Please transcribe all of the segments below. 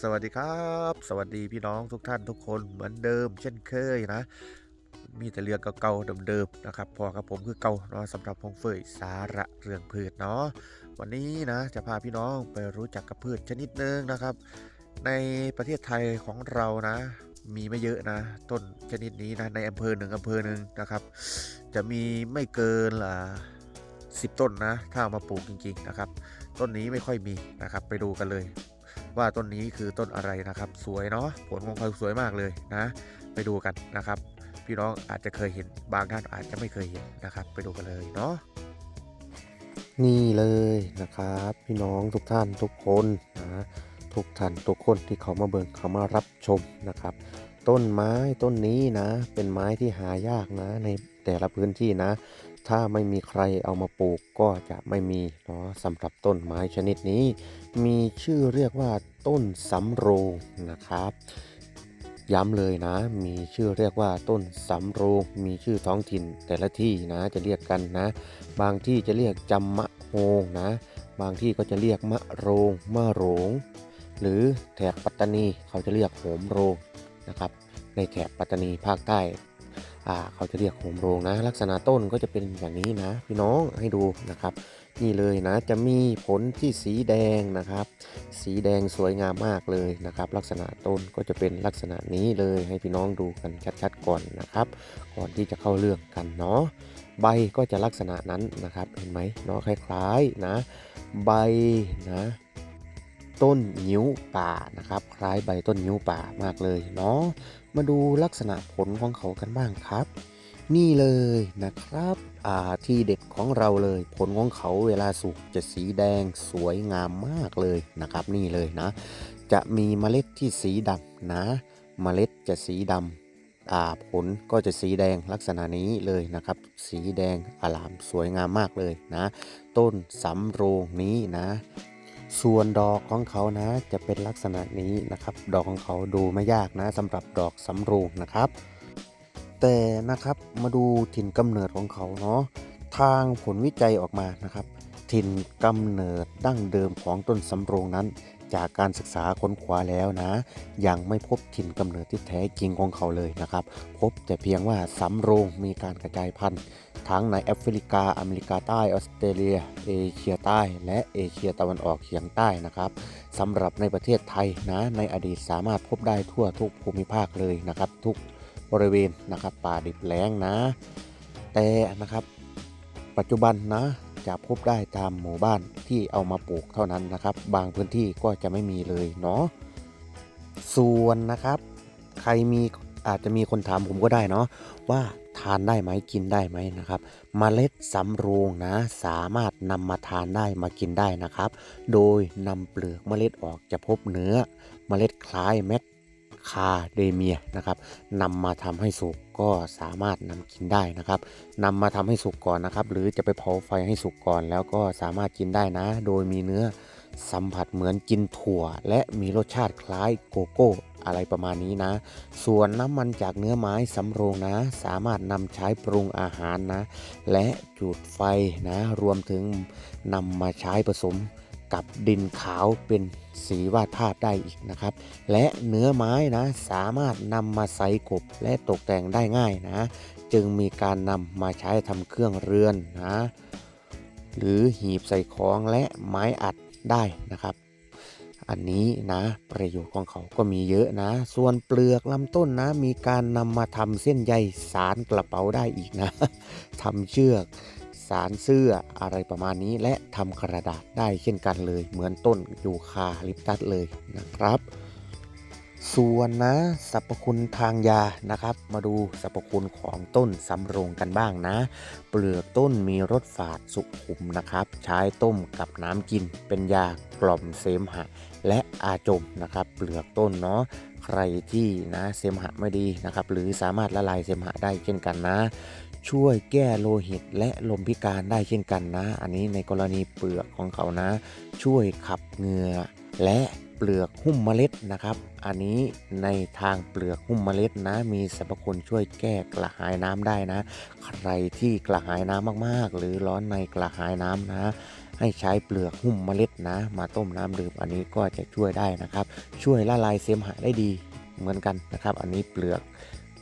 สวัสดีครับ สวัสดีพี่น้องทุกท่านทุกคนเหมือนเดิม เช่นเคยนะ มีแต่เรื่องเก่าๆเดิมๆนะครับพอกับผมคือเก่าเนาะสำหรับพงเฟยสาระเรื่องพืชเนาะวันนี้นะจะพาพี่น้องไปรู้จักกับพืชชนิดหนึ่งนะครับ ในประเทศไทยของเรานะ มีไม่เยอะนะ ต้นชนิดนี้นะในอำเภอหนึ่งอำเภอหนึ่งนะครับ จะมีไม่เกินละสิบต้นนะ ถ้าเอามาปลูกจริงๆนะครับ ต้นนี้ไม่ค่อยมีนะครับ ไปดูกันเลย ว่าต้นนี้คือต้นอะไรนะครับ สวยเนาะผลของเขาสวยมากเลยนะ ไปดูกันนะครับ พี่น้องอาจจะเคยเห็นบางท่านอาจจะไม่เคยเห็นนะครับ ไปดูกันเลยเนาะนี่เลยนะครับ พี่น้องทุกท่านทุกคนนะทุกท่านทุกคนที่เขามาเบิ่งเขามารับชมนะครับ ต้นไม้ต้นนี้นะ เป็นไม้ที่หายากนะในแต่ละพื้นที่นะถ้าไม่มีใครเอามาปลูกก็จะไม่มีเนาะสำหรับต้นไม้ชนิดนี้ มีชื่อเรียกว่าต้นสำโรงนะครับ ย้ำเลยนะ มีชื่อเรียกว่าต้นสำโรง มีชื่อท้องถิ่นแต่ละที่นะจะเรียกกันนะ บางที่จะเรียกจำมะโฮงนะ บางที่ก็จะเรียกมะโรงมะโรง หรือแถบปัตตานีเขาจะเรียกโหมโรงนะครับ ในแถบปัตตานีภาคใต้ อ่าเขาจะเรียกโหมโรงนะ ลักษณะต้นก็จะเป็นอย่างนี้นะ พี่น้องให้ดูนะครับ นี่เลยนะจะมีผลที่สีแดงนะครับ สีแดงสวยงามมากเลยนะครับ ลักษณะต้นก็จะเป็นลักษณะนี้เลยให้พี่น้องดูกันชัดๆก่อนนะครับ ก่อนที่จะเข้าเรื่องกันเนาะใบก็จะลักษณะนั้นนะครับเห็นไหมเนาะคล้ายๆนะ ใบนะต้นนิ้วป่านะครับ คล้ายใบต้นนิ้วป่ามากเลยเนาะ มาดูลักษณะผลของเขากันบ้างครับ นี่เลยนะครับอ่าที่เด็ดของเราเลย ผลของเขาเวลาสุกจะสีแดงสวยงามมากเลยนะครับ นี่เลยนะ จะมีเมล็ดที่สีดำนะเมล็ดจะสีดำอ่าผลก็จะสีแดงลักษณะนี้เลยนะครับ สีแดงอลามสวยงามมากเลยนะ ต้นสำโรงนี้นะ ส่วนดอกของเขานะจะเป็นลักษณะนี้นะครับ ดอกของเขาดูไม่ยากนะสำหรับดอกสำโรงนะครับ แต่นะครับมาดูถิ่นกำเนิดของเขาเนาะทางผลวิจัยออกมานะครับ ถิ่นกำเนิดดั้งเดิมของต้นสำโรงนั้น จากการศึกษาค้นคว้าแล้วนะ ยังไม่พบถิ่นกำเนิดที่แท้จริงของเขาเลยนะครับ พบแต่เพียงว่าสำโรงมีการกระจายพันธุ์ทั้งในแอฟริกา อเมริกาใต้ ออสเตรเลีย เอเชียใต้ และเอเชียตะวันออกเฉียงใต้นะครับสำหรับในประเทศไทยนะ ในอดีตสามารถพบได้ทั่วทุกภูมิภาคเลยนะครับ ทุกบริเวณนะครับป่าดิบแล้งนะ แต่นะครับ ปัจจุบันนะ จะพบได้ตามหมู่บ้านที่เอามาปลูกเท่านั้นนะครับ บางพื้นที่ก็จะไม่มีเลยเนาะส่วนนะครับ ใครมีอาจจะมีคนถามผมก็ได้เนาะว่าทานได้ไหมกินได้ไหมนะครับเมล็ดสำโรงนะ สามารถนำมาทานได้มากินได้นะครับ โดยนำเปลือกเมล็ดออกจะพบเนื้อเมล็ดคล้ายแมค คาเดเมียนะครับนำมาทำให้สุกก็สามารถนำกินได้นะครับนำมาทำให้สุกก่อนนะครับ หรือจะไปเผาไฟให้สุกก่อน แล้วก็สามารถกินได้นะ โดยมีเนื้อสัมผัสเหมือนกินถั่ว และมีรสชาติคล้ายโกโก้อะไรประมาณนี้นะ ส่วนน้ำมันจากเนื้อไม้สำโรงนะ สามารถนำใช้ปรุงอาหารนะ และจุดไฟนะ รวมถึงนำมาใช้ผสมกับดินขาวเป็น สีวาดภาพได้อีกนะครับ และเนื้อไม้นะสามารถนำมาใส่กบและตกแต่งได้ง่ายนะ จึงมีการนำมาใช้ทำเครื่องเรือนนะหรือหีบใส่ของและไม้อัดได้นะครับ อันนี้นะประโยชน์ของเขาก็มีเยอะนะ ส่วนเปลือกลำต้นนะ มีการนำมาทำเส้นใยสารกระเป๋าได้อีกนะทำเชือก สารเสื้ออะไรประมาณนี้ และทำกระดาษได้เช่นกันเลย เหมือนต้นยูคาลิปตัสเลยนะครับ ส่วนนะสรรพคุณทางยานะครับ มาดูสรรพคุณของต้นสำโรงกันบ้างนะ เปลือกต้นมีรสฝาดสุขุมนะครับ ใช้ต้มกับน้ำกินเป็นยากล่อมเสมหะ และอาจมนะครับ เปลือกต้นเนาะใครที่นะเสมหะไม่ดีนะครับ หรือสามารถละลายเสมหะได้เช่นกันนะ ช่วยแก้โลหิตและลมพิการได้เช่นกันนะ อันนี้ในกรณีเปลือกของเขานะ ช่วยขับเหงื่อและเปลือกหุ้มเมล็ดนะครับ อันนี้ในทางเปลือกหุ้มเมล็ดนะ มีสรรพคุณช่วยแก้กระหายน้ำได้นะ ใครที่กระหายน้ำมากๆ หรือร้อนในกระหายน้ำนะ ให้ใช้เปลือกหุ้มเมล็ดนะ มาต้มน้ำดื่มอันนี้ก็จะช่วยได้นะครับ ช่วยละลายเสมหะได้ดีเหมือนกันนะครับ อันนี้เปลือก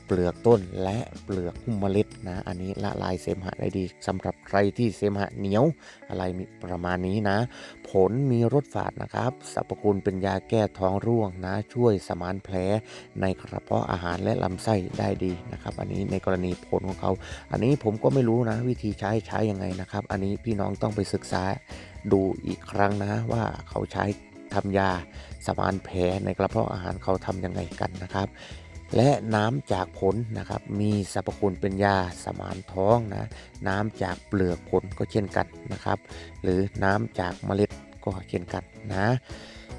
เปลือกต้นและเปลือกหุ้มเมล็ดนะ อันนี้ละลายเสมหะได้ดีสำหรับใครที่เสมหะเหนียวอะไรมีประมาณนี้นะ ผลมีรสฝาดนะครับสรรพคุณเป็นยาแก้ท้องร่วงนะ ช่วยสมานแผลในกระเพาะอาหารและลำไส้ได้ดีนะครับ อันนี้ในกรณีผลของเขา อันนี้ผมก็ไม่รู้นะ วิธีใช้ใช้ยังไงนะครับ อันนี้พี่น้องต้องไปศึกษาดูอีกครั้งนะว่าเขาใช้ทำยาสมานแผลในกระเพาะอาหารเขาทำยังไงกันนะครับ และน้ำจากผลนะครับ มีสรรพคุณเป็นยาสมานท้องนะ น้ำจากเปลือกผลก็เช่นกันนะครับ หรือน้ำจากเมล็ดก็เช่นกันนะ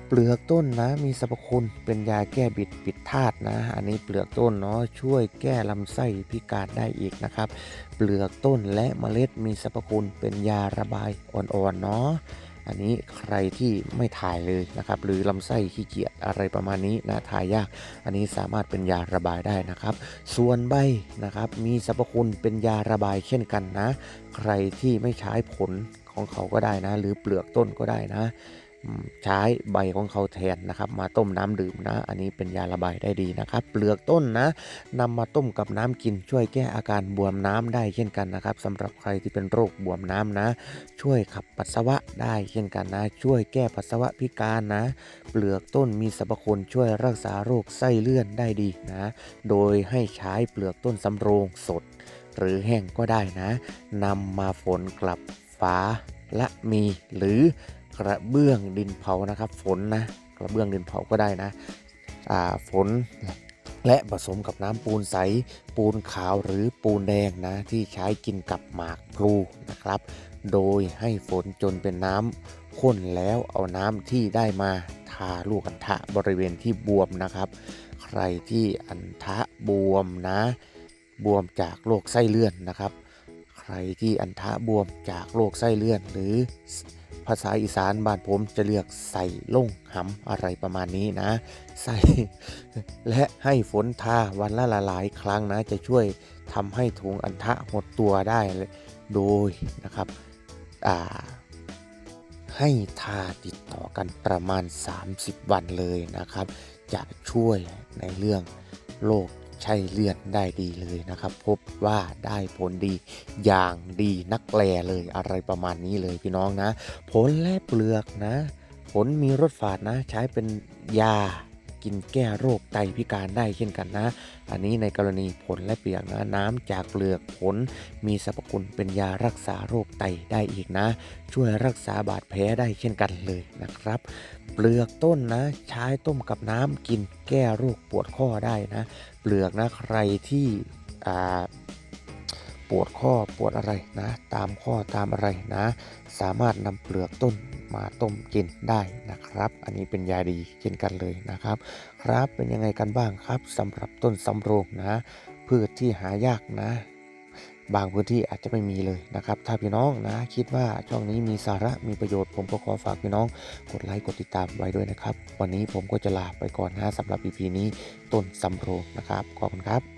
เปลือกต้นนะมีสรรพคุณเป็นยาแก้บิดปิดธาตุนะ อันนี้เปลือกต้นเนาะช่วยแก้ลำไส้พิการได้อีกนะครับ เปลือกต้นและเมล็ดมีสรรพคุณเป็นยาระบายอ่อนๆเนาะ อันนี้ใครที่ไม่ถ่ายเลยนะครับหรือลำไส้ขี้เกียจอะไรประมาณนี้นะถ่ายยาก อันนี้สามารถเป็นยาระบายได้นะครับ ส่วนใบนะครับมีสรรพคุณเป็นยาระบายเช่นกันนะ ใครที่ไม่ใช้ผลของเขาก็ได้นะ หรือเปลือกต้นก็ได้นะ ใช้ใบของเขาแทนนะครับ มาต้มน้ำดื่มนะ อันนี้เป็นยาระบายได้ดีนะครับ เปลือกต้นนะนำมาต้มกับน้ำกิน ช่วยแก้อาการบวมน้ำได้เช่นกันนะครับสำหรับใครที่เป็นโรคบวมน้ำนะ ช่วยขับปัสสาวะได้เช่นกันนะ ช่วยแก้ปัสสาวะพิการนะ เปลือกต้นมีสรรพคุณช่วยรักษาโรคไส้เลื่อนได้ดีนะ โดยให้ใช้เปลือกต้นสำโรงสด หรือแห้งก็ได้นะนำมาฝนกลับฝาและมีหรือ กระเบื้องดินเผานะครับ ฝนนะกระเบื้องดินเผาก็ได้นะอ่าฝนและผสมกับน้ำปูนใส ปูนขาวหรือปูนแดงนะ ที่ใช้กินกับหมากพลูนะครับ โดยให้ฝนจนเป็นน้ำข้นแล้วเอาน้ำที่ได้มาทาลูกอัณฑะบริเวณที่บวมนะครับ ใครที่อัณฑะบวมนะ บวมจากโรคไส้เลื่อนนะครับ ใครที่อัณฑะบวมจากโรคไส้เลื่อนหรือ ภาษาอีสานบ้านผมจะเรียกใส่ล่งหำอะไรประมาณนี้นะ ใส่ และให้ฝนทาวันละหลายครั้งนะ จะช่วยทำให้ถุงอัณฑะหดตัวได้เลยโดยนะครับให้ทาติดต่อกันประมาณ 30 วันเลยนะครับ จะช่วยในเรื่องโรค ใช้เลื่อนได้ดีเลยนะครับ พบว่าได้ผลดีอย่างดีนักแลเลยอะไรประมาณนี้เลยพี่น้องนะ ผลและเปลือกนะ ผลมีรสฝาดนะ ใช้เป็นยา กินแก้โรคไตพิการได้เช่นกันนะ อันนี้ในกรณีผลและเปลือกนะน้ำจากเปลือกผล มีสรรพคุณเป็นยารักษาโรคไตได้อีกนะ ช่วยรักษาบาดแผลได้เช่นกันเลยนะครับ เปลือกต้นนะ ใช้ต้มกับน้ำกินแก้โรคปวดข้อได้นะ เปลือกนะใครที่อ่า ปวดข้อปวดอะไรนะ ตามข้อตามอะไรนะ สามารถนำเปลือกต้นมาต้มกินได้นะครับ อันนี้เป็นยาดีเช่นกันเลยนะครับ ครับเป็นยังไงกันบ้างครับสำหรับต้นสำโรงนะพืชที่หายากนะ บางพื้นที่อาจจะไม่มีเลยนะครับ ถ้าพี่น้องนะ คิดว่าช่องนี้มีสาระมีประโยชน์ ผมก็ขอฝากพี่น้อง กดไลค์กดติดตามไว้ด้วยนะครับ วันนี้ผมก็จะลาไปก่อนนะสำหรับ EP นี้ต้นสำโรงนะครับขอบคุณครับ